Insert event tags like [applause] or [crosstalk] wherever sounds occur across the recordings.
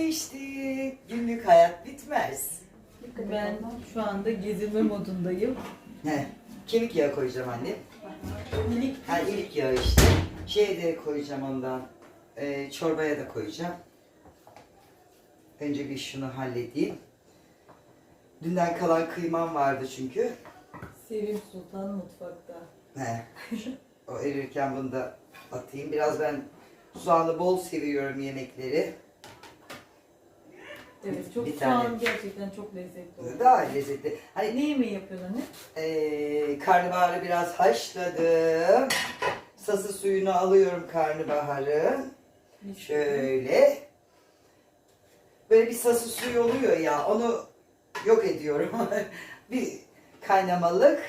geçti. Günlük hayat bitmez. Ben şu anda gezinme modundayım. He. Kemik yağı koyacağım annem. Minik Ha ilik yağı işte. Şeye de koyacağım ondan. Ee, çorbaya da koyacağım. Önce bir şunu halledeyim. Dünden kalan kıymam vardı çünkü. Sevim Sultan mutfakta. He. O erirken bunu da atayım. Biraz ben soğanlı bol seviyorum yemekleri. Evet çok Bir şu an tane. gerçekten çok lezzetli oldu. Daha lezzetli. Hani Ne yemeği yapıyorsun anne? Ee, karnabaharı biraz haşladım. Sası suyunu alıyorum karnabaharı. Şöyle. Böyle bir sası suyu oluyor ya onu yok ediyorum. [laughs] bir kaynamalık.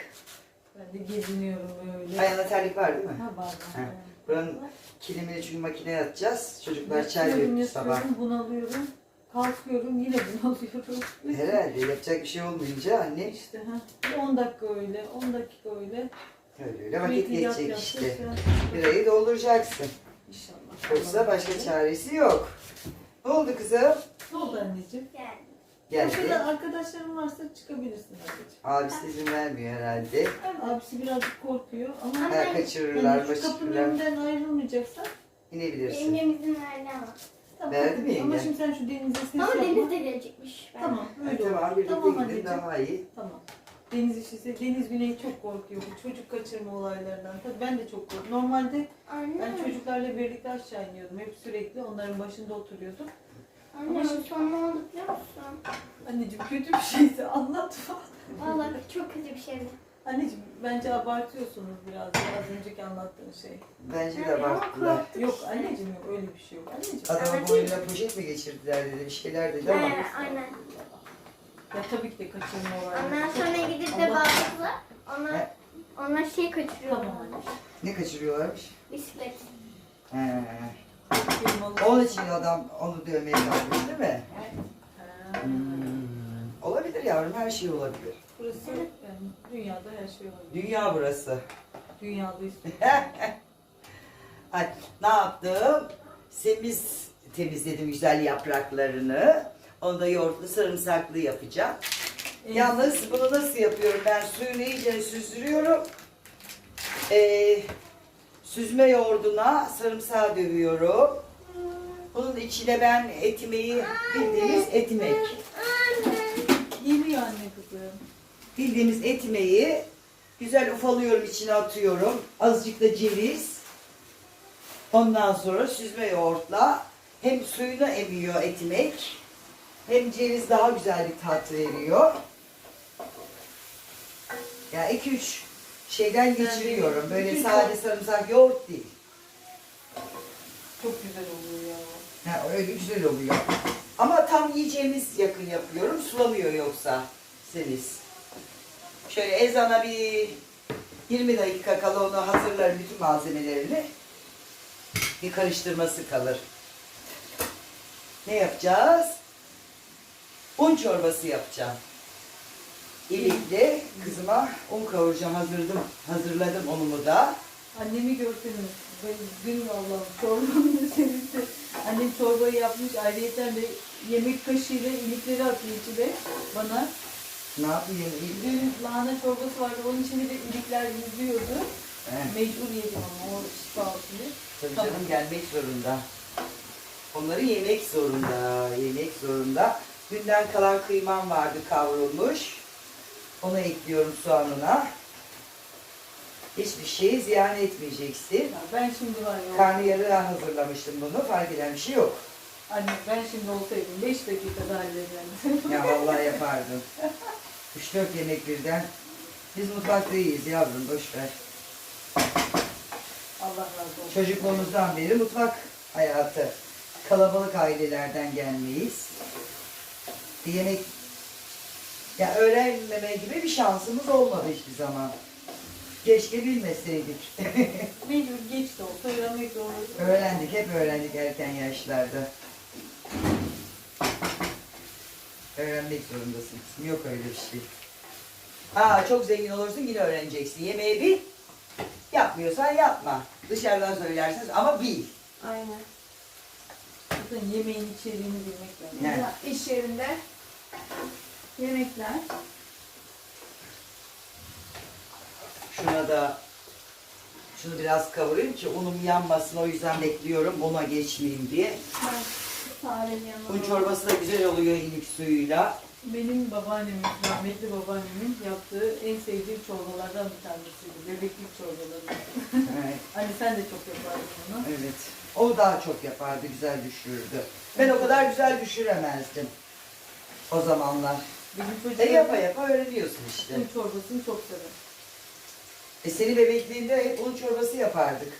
Ben de geziniyorum böyle. Ayağına terlik var değil mi? Ha var. Ha. Buranın kilimini çünkü makineye atacağız. Çocuklar çay döktü sabah. bunalıyorum. Kalkıyorum yine bunalıyorum. [laughs] Herhalde yapacak bir şey olmayınca anne İşte ha. Bir 10 dakika öyle, 10 dakika öyle. öyle öyle vakit Sürekli yap, geçecek yap, işte. yap, dolduracaksın. İnşallah. Yoksa başka çaresi yok. Ne oldu kızım? Ne oldu anneciğim? Geldi. Şurada arkadaşların varsa çıkabilirsin anneciğim. Abisi izin vermiyor herhalde. Abisi birazcık korkuyor ama Ha, kaçırırlar, yani şu kapının başırırlar. önünden ayrılmayacaksan İnebilirsin. Yengem izin verdi ama. Tamam. Verdi mi Ama yenge? şimdi sen şu denize ses Ama yapma. Deniz de gelecekmiş. Ben- Tamam öyle tamam olur. birlikte Tamam gidin anneciğim. daha iyi. Tamam. Deniz işi, Deniz Güney çok korkuyor bu çocuk kaçırma olaylarından. Tabii ben de çok korkuyorum. Normalde Anne. ben çocuklarla birlikte aşağı iniyordum. Hep sürekli onların başında oturuyordum. Anne şu son ne oldu biliyor musun? Anneciğim kötü bir şeyse [laughs] anlatma. Vallahi çok kötü bir şeydi. Anneciğim bence abartıyorsunuz biraz az önceki anlattığın şey. Bence de baktılar. Yok anneciğim yok öyle bir şey yok. Anneciğim. Adamın Evet. boynuna poşet mi geçirdiler dedi bir şeyler dedi ama. He, aynen. Ya tabii ki de kaçırma olayları. Ondan sonra gidip de Allah- baktılar. Onlar, He. onlar şey kaçırıyor. Tamam anne. Ne kaçırıyorlarmış? Bisiklet. He. Kıymalı- Onun için adam onu dövmeye kalkmış değil mi? Ha. Hmm. Olabilir yavrum her şey olabilir. Burası yani dünyada her şey olabilir. Dünya burası. Dünyadayız. [laughs] Ay, ne yaptım? Semiz temizledim güzel yapraklarını. Onu da yoğurtlu sarımsaklı yapacağım. En- Yalnız bunu nasıl yapıyorum? Ben suyunu iyice süzdürüyorum. Ee, süzme yoğurduna sarımsağı dövüyorum. Bunun içine ben etimeyi bildiğimiz etimek. Yemiyor anne kızım. Bildiğimiz etimeyi güzel ufalıyorum içine atıyorum. Azıcık da ceviz. Ondan sonra süzme yoğurtla hem suyunu emiyor etimek hem ceviz daha güzel bir tat veriyor. Ya iki üç şeyden geçiriyorum. Böyle sade sarımsak yoğurt değil. Çok güzel oluyor ya. Ha, öyle güzel oluyor. Ama tam yiyeceğimiz yakın yapıyorum. Sulamıyor yoksa seniz. Şöyle ezana bir 20 dakika kala onu hazırlarım bütün malzemelerini. Bir karıştırması kalır. Ne yapacağız? Un çorbası yapacağım. İlikli kızıma un kavuracağım. Hazırladım, hazırladım unumu da. Annemi görseniz. Dün Allah'ım çorbanın üzerinde. Annem çorbayı yapmış. Ayrıyeten de yemek kaşığıyla ilikleri atıyor içine bana. Ne yapayım? Dün lahana çorbası vardı. Onun içinde de ilikler yüzüyordu. He. Mecbur yedim ama o şifa olsun diye. Tabii Tamam. canım gelmek zorunda. Onları yemek zorunda, yemek zorunda. Dünden kalan kıymam vardı kavrulmuş. Onu ekliyorum soğanına. Hiçbir şeyi ziyan etmeyeceksin. Ya ben şimdi var ya. Karnıyarığı hazırlamıştım bunu. Fark eden bir şey yok. Anne ben şimdi olsaydım 5 dakikada hallederdim. Ya vallahi yapardım. [laughs] 3-4 yemek birden. Biz mutfakta iyiyiz yavrum boş ver. Allah razı olsun. Çocukluğumuzdan beri mutfak hayatı. Kalabalık ailelerden gelmeyiz. Yemek ya öğrenmeme gibi bir şansımız olmadı hiçbir zaman. Keşke bilmeseydik. [laughs] Mecbur geç de olsa öğrenmek zorundayız. öğrendik, hep öğrendik erken yaşlarda. Öğrenmek zorundasın. Yok öyle bir şey. Aa çok zengin olursun yine öğreneceksin. Yemeği bil. Yapmıyorsan yapma. Dışarıdan söylersiniz ama bil. Aynen. zaten yemeğin içeriğini bilmek lazım. İş yerinde yemekler. Şuna da şunu biraz kavurayım ki unum yanmasın. O yüzden bekliyorum una geçmeyeyim diye. Ben yanına. Un çorbası da güzel oluyor ilik suyuyla. Benim babaannemin, rahmetli babaannemin yaptığı en sevdiğim çorbalardan bir tanesiydi. Bebeklik çorbaları. Evet. [laughs] Hani sen de çok yapardın bunu. evet. O daha çok yapardı, güzel düşürürdü. Ben o kadar güzel düşüremezdim. O zamanlar. Benim E yapa yapa öğreniyorsun işte. un çorbasını çok sever. E seni bebekliğinde hep un çorbası yapardık.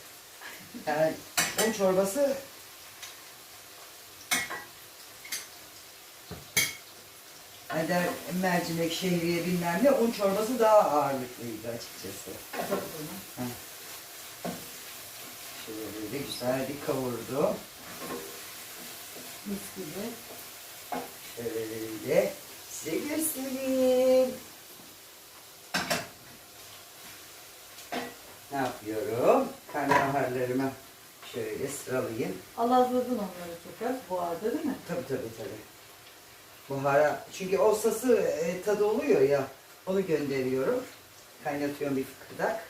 Yani un çorbası Der, mercimek, şehriye bilmem ne, un çorbası daha ağırlıklıydı açıkçası. Şöyle güzel bir kavurdu. Mis gibi. Şöyle size göstereyim. Ne yapıyorum? Karnabaharlarımı şöyle sıralayayım. Alazladın onları çok az buharda değil mi? Tabii tabii tabii. Buhara, çünkü o sası e, tadı oluyor ya, onu gönderiyorum. Kaynatıyorum bir fıkırdak.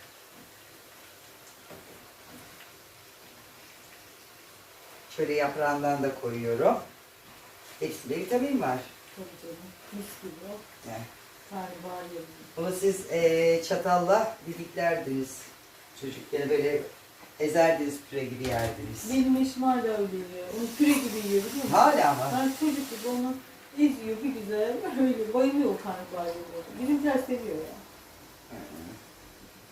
Şöyle yaprağından da koyuyorum. Hepsinde vitamin var. Tabii canım. Mis gibi o. Yani. Karnabahar yedim. Bunu siz e, çatalla didiklerdiniz. Çocukken böyle ezerdiniz püre gibi yerdiniz. Benim eşim hala öyle yiyor. Onu püre gibi yiyor biliyor musun? Hala mı? Ben çocuk gibi onu eziyor bir güzel. [laughs] Öyle bayılıyor karnabahar yemeği. Bizimkiler seviyor ya.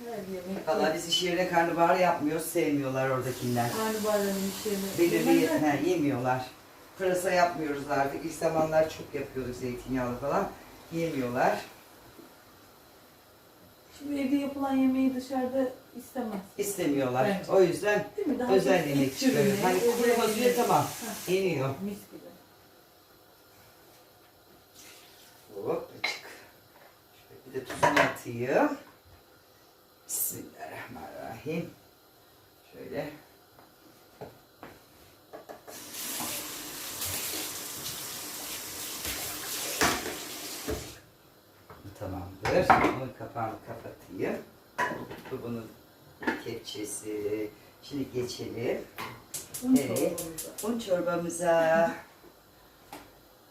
Her yemek. Valla biz iş yerine karnabahar yapmıyoruz, sevmiyorlar oradakiler. Karnabaharların bir şeyini. Belirli he, yemiyorlar. Pırasa yapmıyoruz artık. İlk zamanlar çok yapıyorduk zeytinyağlı falan. Yemiyorlar. Şimdi evde yapılan yemeği dışarıda istemez. istemiyorlar. Bence. O yüzden Değil mi? Daha özel yemek [laughs] çıkıyoruz. türüne, Hani özel kuru fasulye yemek. tamam. Yeniyor. Mis gibi. Bir de tuzunu atayım. Bismillahirrahmanirrahim. Şöyle. Tamamdır. Bunun kapağını kapatayım. Bu bunun kepçesi. Şimdi geçelim. Un Evet. çorbamıza. Un çorbamıza.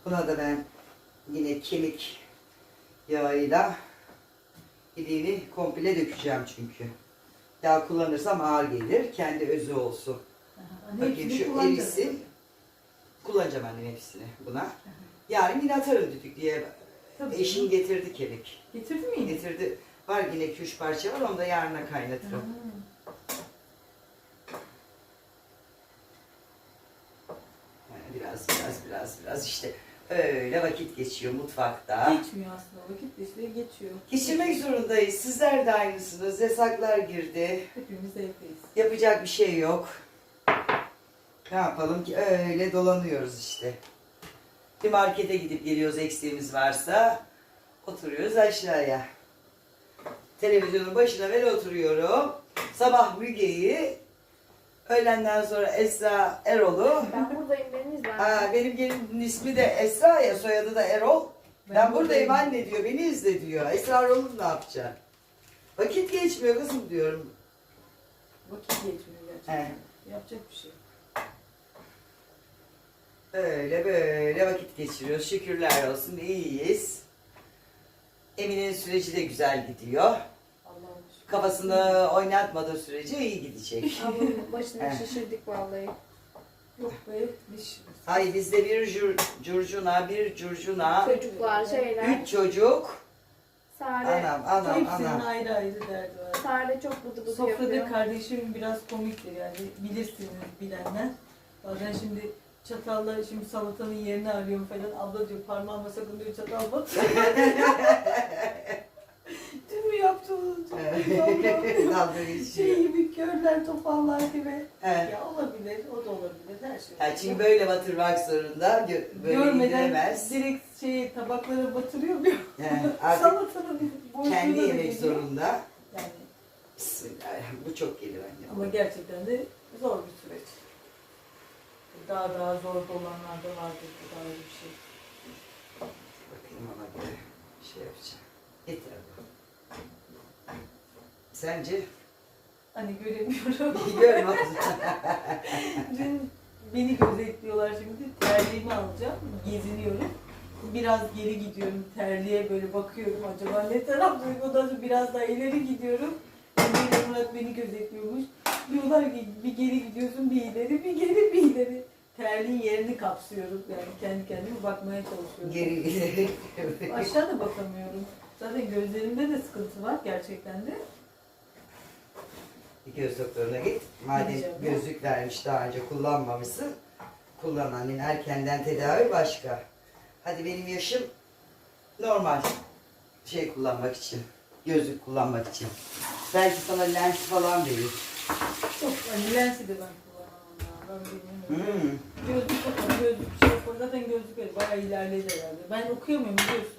Buna da ben yine kemik yağıyla iliğini komple dökeceğim çünkü. Yağ kullanırsam ağır gelir. Kendi özü olsun. Aha, hepsini şu erisin. Kullanacağım annem hepsini buna. Yarın yine atarım düdük diye. Tabii. Eşim getirdi kemik. Getirdin mi? Getirdi. Var yine 2-3 parça var. Onu da yarına kaynatırım. Ha. Yani biraz biraz biraz biraz işte öyle vakit geçiyor mutfakta. Geçmiyor aslında vakit işte geçiyor. Geçirmek zorundayız. Sizler de aynısınız. Yasaklar girdi. Hepimiz evdeyiz. Yapacak bir şey yok. Ne yapalım ki öyle dolanıyoruz işte. Bir markete gidip geliyoruz eksiğimiz varsa. Oturuyoruz aşağıya. Televizyonun başına ben oturuyorum. Sabah Müge'yi, öğlenden sonra Esra Erol'u. Ben buradayım Deniz ben. Aa, benim gelinin ismi de Esra ya, soyadı da Erol. Ben, buradayım anne diyor, beni izle diyor. Esra Erol'u ne yapacak? Vakit geçmiyor kızım diyorum. Vakit geçmiyor gerçekten. He. Yapacak bir şey. Öyle böyle vakit geçiriyoruz. Şükürler olsun iyiyiz. Emine'nin süreci de güzel gidiyor. Kafasını oynatmadığı sürece iyi gidecek. Ablamın [laughs] başını He. şişirdik vallahi. Yok be. Ay bizde bir jur, curcuna, bir curcuna, Çocuklar şeyler. üç çocuk. Sare. Anam, anam, Hepsinin anam. ayrı ayrı derdi var. Sare çok bıdı bıdı Sofrada yapıyor. kardeşim biraz komiktir yani bilirsiniz bilenler. Bazen şimdi çatalla şimdi salatanın yerini arıyorum falan. Abla diyor parmağıma sakın diyor çatal batır. [laughs] Dün mü yaptınız? [laughs] Dalga şey geçiyor. gibi körler topallar gibi. He. Ya olabilir, o da olabilir her şey. Ha, çünkü böyle batırmak zorunda, gö- böyle Görmeden indiremez. direkt şey tabaklara batırıyor mu? He, artık Salatanın boşluğuna kendi da yemek geliyor. zorunda. Yani Bismillahirrahmanirrahim. Bu çok gelir anne. ama gerçekten de zor bir süreç. daha daha zor olanlar da vardır. Bu da ayrı bir şey. Bakayım ona göre şey yapacağım. Abi. Sence? Hani göremiyorum. [laughs] Görme. [laughs] Dün beni gözetliyorlar şimdi. Terliğimi alacağım. Geziniyorum. Biraz geri gidiyorum. Terliğe böyle bakıyorum. Acaba ne taraf duygudan sonra biraz daha ileri gidiyorum. Emre ile Murat beni gözetliyormuş. Diyorlar ki bir geri gidiyorsun bir ileri bir geri bir ileri. Terliğin yerini kapsıyorum. Yani kendi kendime bakmaya çalışıyorum. Geri geri. Aşağı da bakamıyorum. Zaten gözlerimde de sıkıntı var gerçekten de. Göz doktoruna git. Madem gözlük vermiş daha önce kullanmamışsın. Kullan annen erkenden tedavi başka. Hadi benim yaşım normal şey kullanmak için. Gözlük kullanmak için. Belki sana lens falan verir. Çok hani lensi de ben kullanamam ya. Ben bilmiyorum. Hmm. Gözlük takın, gözlük şey yapar. Zaten gözlük öyle bayağı ilerledi herhalde. Ben okuyamıyorum biliyorsun.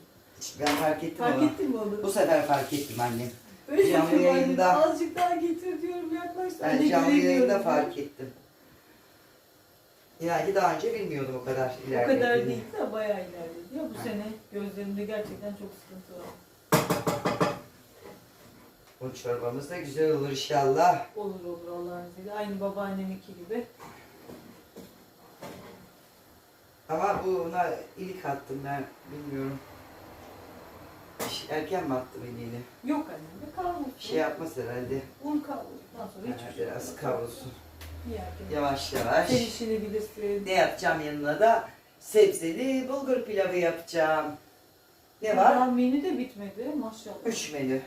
Ben fark ettim Fark onu. ettin mi onu? Bu sefer fark ettim annem. Öyle canlı yayında- Azıcık daha getir diyorum yaklaş. Ben canlı yayında fark ettim. Yani daha önce bilmiyordum o kadar O ilerlediğini. kadar değil de bayağı ilerledi. Ya bu Ha. sene gözlerimde gerçekten çok sıkıntı var. Bu çorbamız da güzel olur inşallah. Olur olur Allah'ın izniyle. Aynı babaanneminki gibi. Ama buna ilik attım ben bilmiyorum. Hiç Erken mi attım iliğini? Yok annem de kavrulsun. Şey yapmaz herhalde. Un kavrulduktan sonra Ha, hiçbir şey biraz kavrulsun. Bir yerde. Yavaş yavaş. Sen işini bilirsin. Ne yapacağım yanına da? Sebzeli bulgur pilavı yapacağım. Ne var? Daha menü de bitmedi maşallah. Üç menü.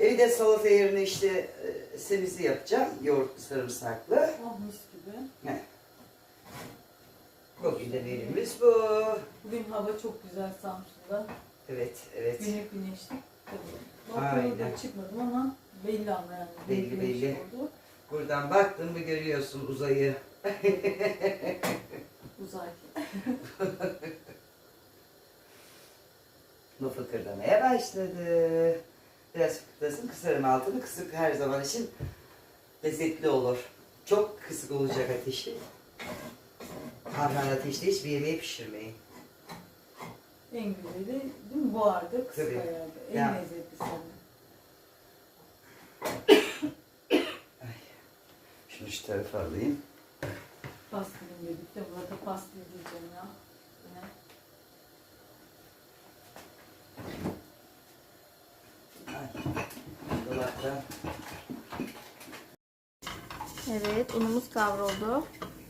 Bir de salata yerine işte e, semizi yapacağım. Yoğurtlu sarımsaklı. Oh mis gibi. Bugün de menümüz bu. Bugün hava çok güzel Samsun'da. Evet, evet. Güneşlik. Tabii. Aynen. Da çıkmadım ama belli ama yani. Belli, belli. Oldu. Buradan baktın mı görüyorsun uzayı. [laughs] Uzay. Bu fıkırdamaya başladı. Biraz fıkırdasın, kısarım altını. Kısık her zaman için lezzetli olur. Çok kısık olacak ateşi. Arhan ateşte hiçbir yemeği pişirmeyin. En güzeli değil mi? Buharda, kısık Tabii. ayarda. En Ya. lezzetlisi. Şunu şu tarafa alayım. Pastilim dedik de burada pastil diyeceğim ya. Yine. Ay, Dolapta. Evet unumuz kavruldu.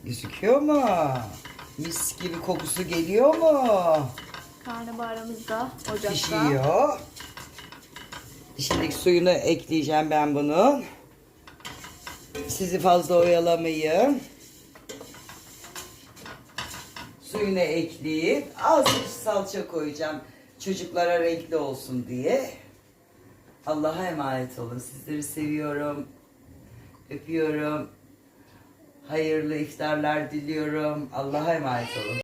Gözüküyor mu? Mis gibi kokusu geliyor mu? Karnabaharımız da ocakta. Pişiyor. Şimdi suyunu ekleyeceğim ben bunun. Sizi fazla oyalamayayım. Suyunu ekleyip azıcık salça koyacağım. Çocuklara renkli olsun diye. Allah'a emanet olun. Sizleri seviyorum. Öpüyorum. Hayırlı iftarlar diliyorum. Allah'a emanet olun.